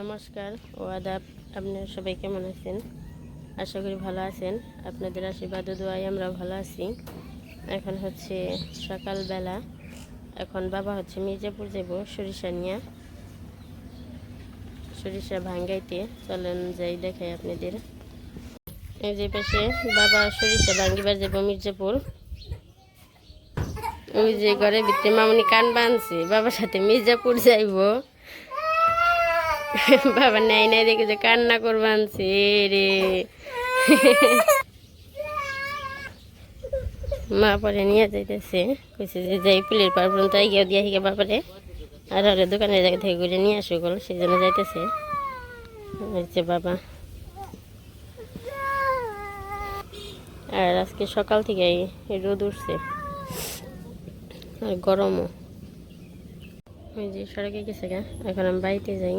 নমস্কার ও আদাব। আপনারা সবাই কেমন আছেন? আশা করি ভালো আছেন। আপনাদের আশীর্বাদ দোয়াই আমরা ভালো আছি। এখন হচ্ছে সকালবেলা। এখন বাবা হচ্ছে মির্জাপুর যাব সরিষা নিয়ে। সরিষা ভাঙ্গাইতে। চলেন যাই দেখাই আপনাদের। এই যে পাশে বাবা সরিষা ভাঙ্গিবার যাব মির্জাপুর। ওই যে ঘরের ভিতরে মামনি কান বানছে বাবার সাথে মির্জাপুর যাইব। বাবা, নাই নাই, দেখে যে কান্না করবানছে রে। মা পরে নিয়ে যাইতেছে, কইছে যে যাই পুলের পার পর্যন্ত গিয়ে দিয়ে হিগে বাপারে আর আরে দোকানের জায়গা থেকে ঘুরে নিয়ে আসো গেল সেই জন্য যাইতেছে। হচ্ছে বাবা। আর আজকে সকাল থেকে রোদ উঠছে, আর গরমও। ওই যে সড়কে গেছে গা, এখন আমি বাড়িতে যাই।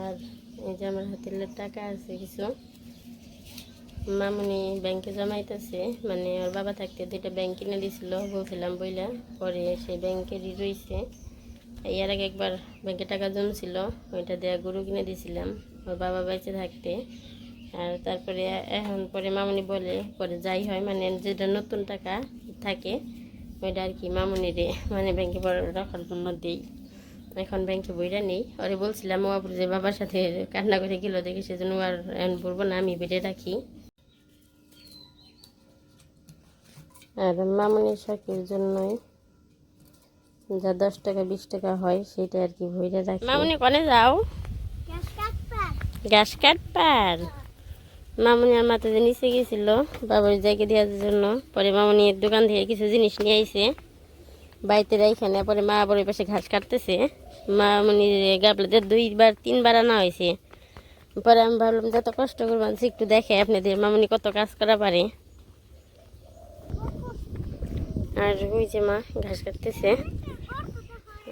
আর এই যে আমার হাতের টাকা আছে কিছু। মামনি ব্যাংকে জমাইতেছে মানে ওর বাবা থাকতে দুইটা ব্যাংক কিনে দিছিল, বলছিলাম বইলা, পরে সেই ব্যাংকেরই রয়েছে এর আগে একবার ব্যাংকে টাকা জমছিল, ওইটা দেয়া গরু কিনে দিয়েছিলাম ওর বাবা বেঁচে থাকতে। আর তারপরে এখন পরে মামনি বলে, পরে যাই হয় মানে যেটা নতুন টাকা থাকে, ওইটা আর কি মামনিরে মানে ব্যাংকে রাখার জন্য দিই। এখন ব্যাংকে বইটা নেই। ওরে বলছিলাম ও আপুর যে বাবার সাথে কান্না করে গেল দেখি সেজন্য আর এখন বলব না আমি বেড়ে রাখি। আর মামনির শাকের জন্যই যা দশ টাকা বিশ টাকা হয় সেটা আর কি ভইরে রাখি। মামনি কনে যাও? ঘাস কাটবার। মামনি আর মাথা যে নিচে গেছিল বাবার জায়গা দেওয়ার জন্য। পরে মামনির দোকান থেকে কিছু জিনিস নিয়ে আইছে। বাড়িতে এইখানে পরে মা আবার পাশে ঘাস কাটতেছে। মামনি গাবলাতে দুইবার, তিনবার আনা হয়েছে। পরে আমি ভাবলাম, যত কষ্ট করব একটু দেখে আপনাদের মামনি কত কাজ করা পারে। আর ওই যে মা ঘাস কাটতেছে।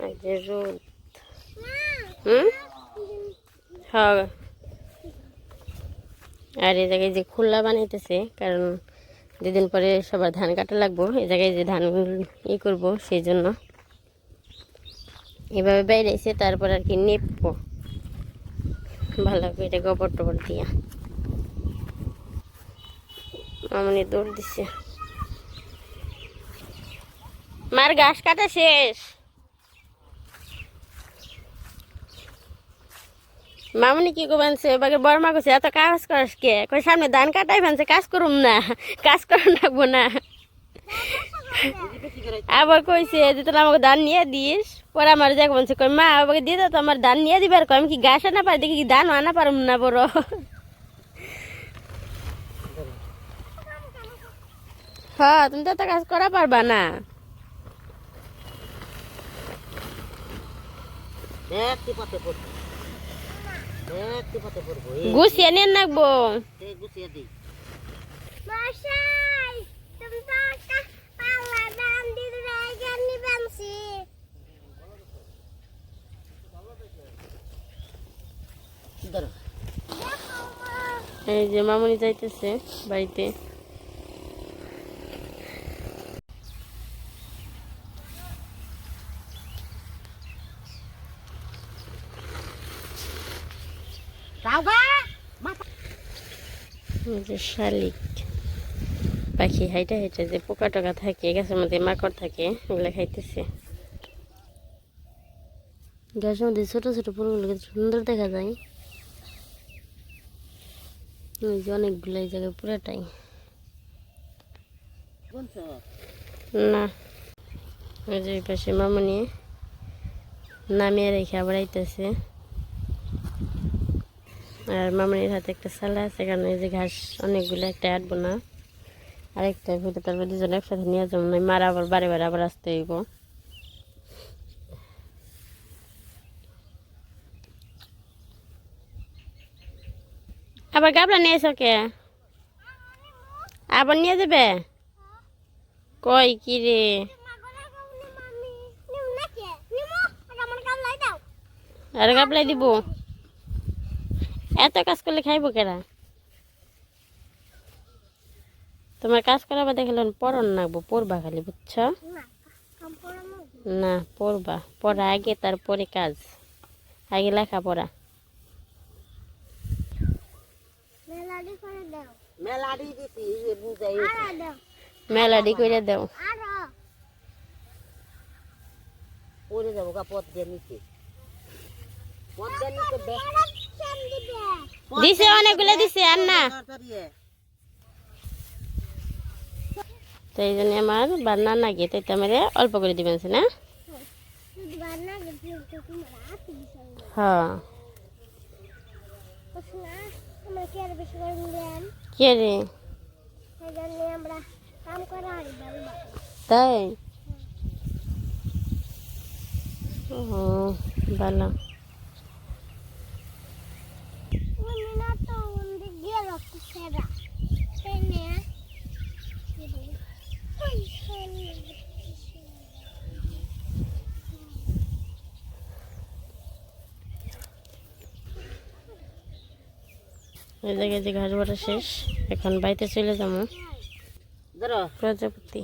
আর যে রোদ। হুম? হ্যাঁ আর এই জায়গায় যে খোলা বানাইতেছে, কারণ দুদিন পরে সবার ধান কাটা লাগবো এই জায়গায় যে ধান ই করব সেই জন্য এভাবে বেরিয়েছে তারপর আর কি নেপবো ভালো করে গোবর টোবর দিয়া। মামনি দৌড় দিচ্ছে মার ঘাস কাটা শেষ। মামনি কি করবেনছে বাকি বর্মা করছে এত কাজ করাস কে? কই, সামনে ধান কাটাই ফেনছে কাজ করুম না, কাজ করুন রাখব না। আবার কইছে যে তোরা আমাকে ধান নিয়ে দিস, পরে আমার যাক বলছে কই, মা, আমাকে দিয়ে দাও তো, আমার ধান নিয়ে দিবার কই, আমি কি গাছ আনা পারি, দেখি কি ধান আনা পারুম না, বড়। হ্যাঁ তুমি তো কাজ করা পারবা না। একটি পথে পড়ব একটি পথে পড়ব এই গুছিয়ে নিয়ে নাকবো। এই যে মামনি যাইতেছে বাড়িতে। যে শালিক পাখি, হাইটা হাইটা যে পোকা টোকা থাকে, গাছের মধ্যে মাকড় থাকে ওগুলো খাইতেছে। গাছের মধ্যে ছোট ছোট ফুলগুলো কত সুন্দর দেখা যায়। ওই যে অনেকগুলো এই জায়গায় পুরাটাই। না, ওই যে পাশে মামনি নামিয়ে রেখে আবার আইতেছে। আর মামনির হাতে একটা সালা আছে, কারণ এই যে ঘাস অনেকগুলো একটা আটবো না। আরেকটা ভিতরে তারপর দুজন একসাথে নিয়ে যাব না মারা আবার বারে বারে আবার আসতে হইব। আবার গাবলা নিয়ে এসো কে? আবার নিয়ে যাবে? কই, কি রে? আর গাবলাই দিব। এত কাজ করলে খাইব কেরা তোমার কাজ করা বাদে খেলেন পড়ন নাকবো পড়বা খালি বুঝছ? না পড়বা পড়া আগে তারপরে কাজ। আগে লেখাপড়া মেলাডি করে দাও। মেলাডি দিছি এ বুঝাই আরও দাও। মেলাডি করে দাও। আরও। পড়ে যাব পথ দিয়ে নিচে। পথ দিয়ে নিচে কেন দিছে অনেকগুলো দিছে আর না তাড়াতাড়ি তো এই জন্য আমার বান্না না গিয়ে তাই আমার অল্প করে দিবেন সে না যদি বান্না গেছি তো তোমার হাতে দিছে হ্যাঁ না আমরা কি আর বেশি করে নিলেন কে রে সেই জন্য আমরা কাম করা হয় বাবা তাই ও ভালো উনি না তো উনি গিয়ে রক্ত সেরা সেই নিয়ে এই জায়গায় যে ঘাস ভরা শেষ। এখন বাড়িতে চলে যাব। প্রজাপতি।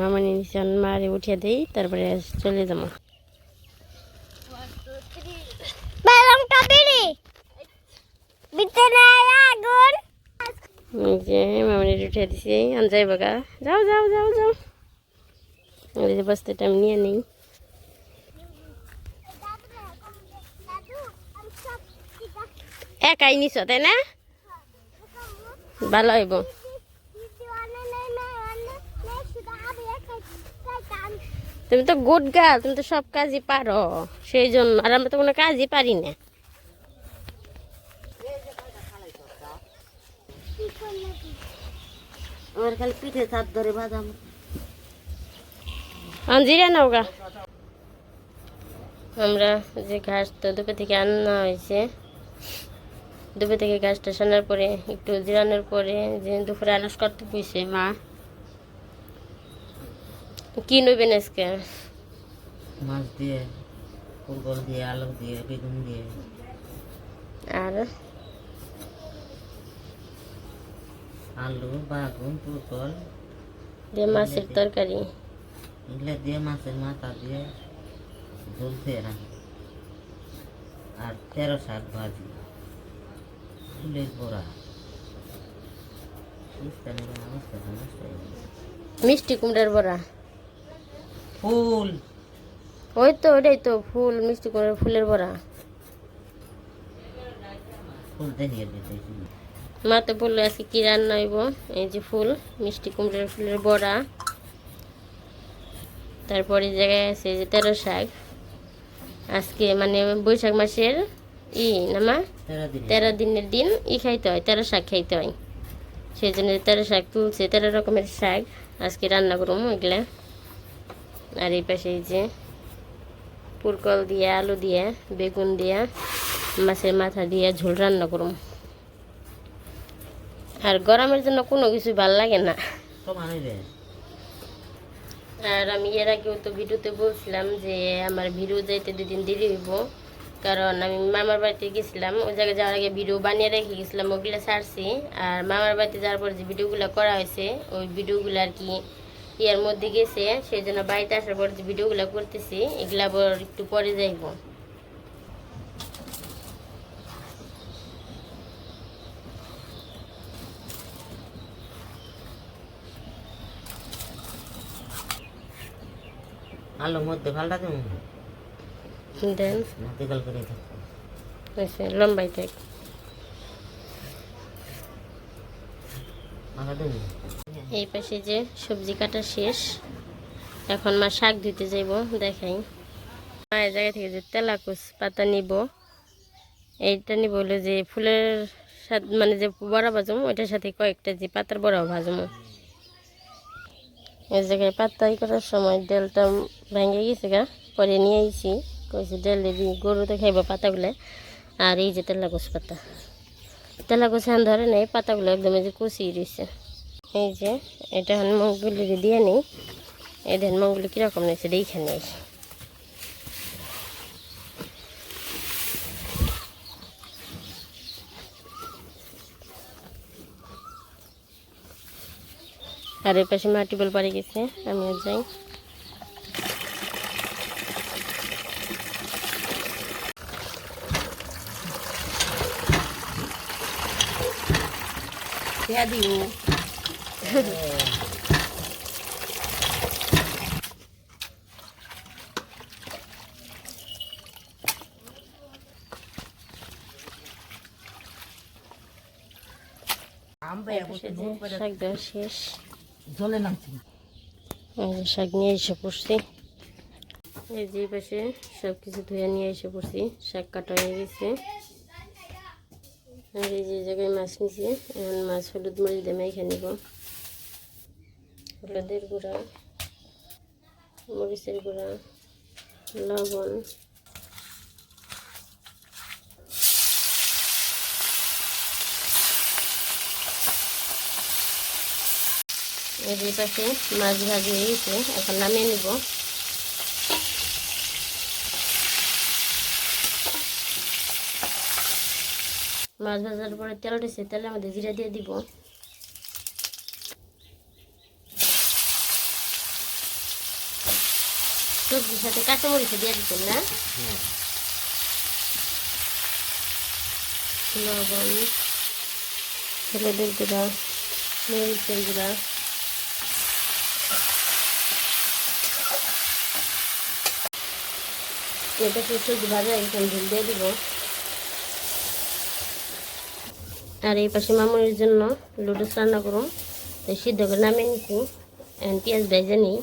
মামানি নিচান মারে উঠিয়ে দেই তারপরে চলে যাব বেলমটা বিড়ি ভিতরে আগুন এই যে মামানি উঠিয়ে দিছি আন যাই বাগা যাও যাও যাও যাও। এই যে বস্তাটা নিয়ে নিই। একাই নিছ, তাই না? ভালো হইব। তুমি তো গুড গার্ল, তুমি তো সব কাজই পারো, সেই জন্য। আর আমরা তো কোনো কাজই পারি না। আমার খালি পিঠে ধরে বাদাম। নাও গা। আমরা যে ঘাস তো দুপে থেকে আনা হয়েছে। দুপে থেকে ঘাসটা সানার পরে একটু জিরানোর পরে যে দুপুরে আলস করতে পুইছে মা। কি নইবেন আজকে? মাছ দিয়ে ফুলকল দিয়ে আলু দিয়ে বেগুন দিয়ে। আর আলু বাগুন ফুলকল দিয়ে মাছের তরকারি। এগুলো দিয়ে মাছের মাথা দিয়ে ঝোল দিয়ে রাখি আর তেরো শাক ভাজি। ফুলের বড়া। মিষ্টি কুমড়ার বড়া। ফুল। ওই তো ওটাই তো ফুল মিষ্টি কুমড়ার ফুলের বড়া। ফুল দিতে মা তো বলল আজকে কি রান্না হইব? এই যে ফুল মিষ্টি কুমড়ার ফুলের বড়া। তারপরে জায়গায় আছে যে তেরো শাক। আজকে মানে বৈশাখ মাসের ই নামা তেরো তেরো দিনের দিন ই খাইতে হয় তেরো শাক খাইতে হয়। সেই জন্য তেরো শাক তুলছে তেরো রকমের শাক আজকে রান্না করুম এগুলা আর এই পাশে এই যে পুরকল দিয়ে আলু দিয়ে বেগুন দিয়ে মাছের মাথা দিয়ে ঝোল রান্না করুম। আর গরমের জন্য কোনো কিছু ভালো লাগে না। আর আমি এর আগেও তো ভিডিওতে বলছিলাম যে আমার ভিডিও যাইতে দুদিন দেরি হইব। কারণ আমি মামার বাড়িতে গেছিলাম ওই জায়গায় যাওয়ার আগে ভিডিও বানিয়ে রেখে গেছিলাম ওগুলো ছাড়ছি আর মামার বাড়িতে যাওয়ার পর যে ভিডিওগুলো করা হয়েছে ওই ভিডিওগুলো আর কি ইয়ার মধ্যে গেছে। সেই জন্য বাড়িতে আসার পর যে ভিডিওগুলো করতেছি এগুলো আবার একটু পরে যাইব। আলুর মধ্যে ফালটা দেবো দেন নাতি গাল করে হয়েছে লম্বাই থাক। দেবো এই পাশে যে সবজি কাটা শেষ এখন মা শাক ধুতে যাইব দেখাই। মা এই জায়গা থেকে যে তেলাকুচ পাতা নিব এইটা নিব হলো যে ফুলের সাথে মানে যে বড়া ভাজম ওইটার সাথে কয়েকটা যে পাতার বড়াও ভাজম। এই জায়গায় পাত্তাই করার সময় ডেলটা ভেঙে গেছে গা, পরে নিয়ে আইছি, কইছে দিদি গরু তো খাইব পাতাগুলো। আর এই যে তেলাগোস পাতা। তেলা গোছ এখন ধরে নেই, পাতাগুলো একদম এই যে কুচিয়ে রয়েছে এই যে, এটা এখন মঙ্গলি দিয়ে নেই। এদের মঙ্গলি কীরকম নিয়েছে দেখে নেই। আর এই পাশে মাটি বল পাড়ে গেছে আমিও যাই। দিও শাক দেওয়া শেষ। জলে নামছি। শাক নিয়ে এসে পড়ছি। এই যে পাশে সব কিছু ধুয়ে নিয়ে এসে পড়ছি। শাক কাটা হয়ে গেছে। আর এই যে জায়গায় মাছ নিছি। এখন মাছ হলুদ মরিচ দিয়ে মেখে নিব। হলুদের গুঁড়া, মরিচের গুঁড়া, লবণ। এই যে পাশে মাছ ভাজি হয়ে গেছে এখন নামিয়ে নিব। মাছ ভাজার পরে তেল উঠেছে তেলের মধ্যে জিরা দিয়ে দিব। সবজির সাথে কাঁচামরিচ দিয়ে দিতেন না? লবণ হলুদের গুঁড়া মরিচের গুঁড়া। এটা সবজি ভাজা একদম ঝুল দিয়ে দিব। আর এই পাশে মামুনির জন্য লুডুস রান্না করুন। সিদ্ধ করে নামিয়ে নিচ্ছি। পেঁয়াজ ভেজে নিই।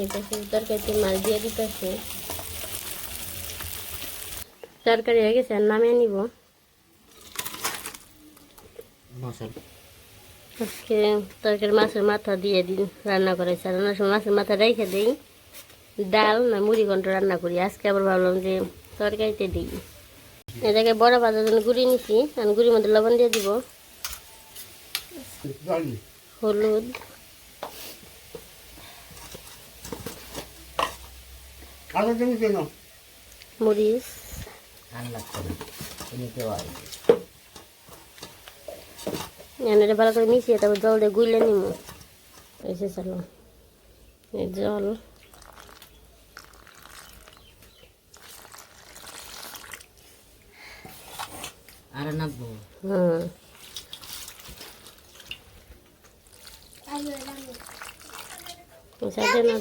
এই পাশে তরকারিতে মাছ দিয়ে দিতেছি। তরকারি হয়ে গেছে আর নামিয়ে নিব। আজকে তরকারি মাছের মাথা দিয়ে দিন রান্না করেছি রান্নার সময় মাছের মাথা রেখে দিই। ডাল না মুড়ি ঘন্ট রান্না করি। আজকে আবার ভাবলাম যে তরকারিতে দিই। এ জায়গায় বড় ভাজার জন্য গুড়ি নিছি। আর গুড়ির মধ্যে লবণ দিয়ে দিব। হলুদ। মরিচ। এটা ভালো করে মিশিয়ে তারপর জল দিয়ে গুলে নিব এসে চলো। জল। সাথে না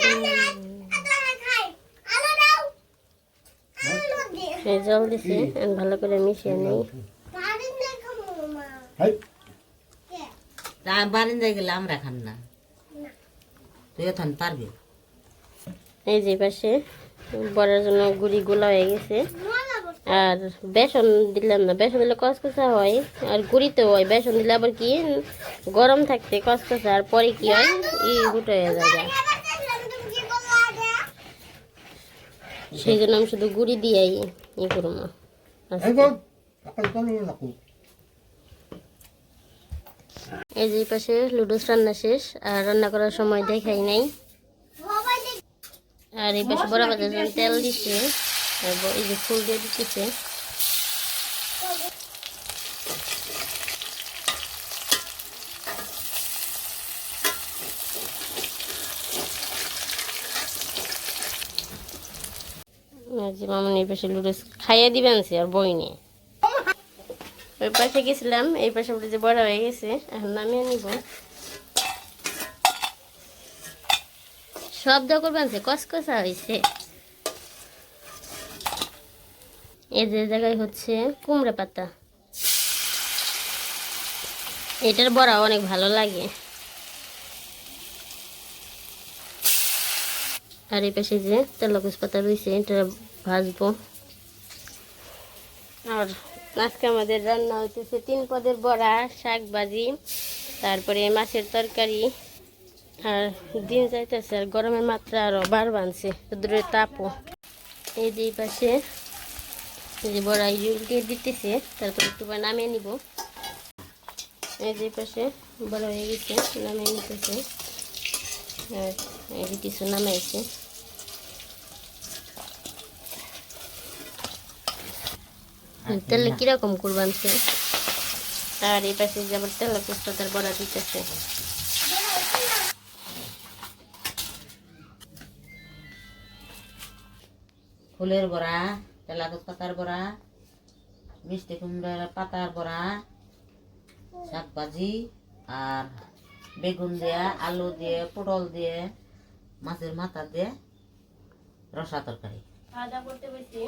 এই জল দিছি ভালো করে মিশিয়ে নেই। বারিন্দায় গেলে আমরা খান না। তুই এখন পারবি? এই যে পাশে বড়ার জন্য গুড়ি গোলা হয়ে গেছে। আর বেসন দিলাম না। বেসন দিলে কসকসা হয় আর গুড়িতে হয়। বেসন দিলে আবার কি গরম থাকতে কসকসা আর পরে কি হয় ই গুটো হয়ে যায়। সেই জন্য আমি শুধু গুড়ি দিয়েই ই করব। আজকে। এই যে পাশে লুডুস রান্না শেষ আর রান্না করার সময় দেখাই নাই। আর এই পাশে বড় বাজার তেল দিচ্ছে এই যে ফুল দিয়ে এই পাশে খাইয়ে আর বই নিয়ে। ওই পাশে গেছিলাম, এই পাশে যে বড় হয়ে গেছে, এখন শব্দ করবেন সে কসকসা হয়েছে এই যে জায়গায় হচ্ছে কুমড়া পাতা। এটার বড়া অনেক ভালো লাগে। আর এই পাশে যে তেলকুচ পাতা রয়েছে, এটা ভাজবো। আর আজকে আমাদের রান্না হইতেছে তিন পদের বড়া, শাক ভাজি, তারপরে মাছের তরকারি। আর দিন যাইতেছে আর গরমের মাত্রা আরও বার বানছে দূরে তাপও। এই যে পাশে যে বড়াই জল দিয়ে দিতেছে তারপর একটু নামিয়ে নিব। এই যে পাশে বড় হয়ে গেছে নামিয়ে নিতেছে। আর এই যে কিছু নামাইছে। তাহলে কীরকম করবান সে? আর এই পাশে যে আবার তার বড়া দিতেছে। ফুলের বড়া। তেলাকুচ পাতার বড়া মিষ্টি কুমড়ার পাতার বড়া শাক ভাজি আর বেগুন দিয়ে আলু দিয়ে পটল দিয়ে মাছের মাথা দিয়ে রসা তরকারি। খাওয়া দাওয়া করতে বসি।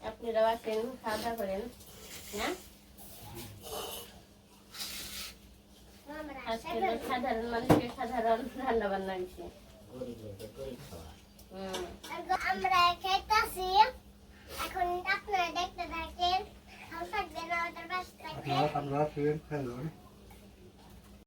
আপনারাও আসেন খাওয়া দাওয়া করেন তো সাধারণ মানুষের সাধারণ রান্না বান্না হয়েছে হুম আমরা খেতেছি। এখন আপনারা দেখতে থাকেন। ভালো থাকবেন আমাদের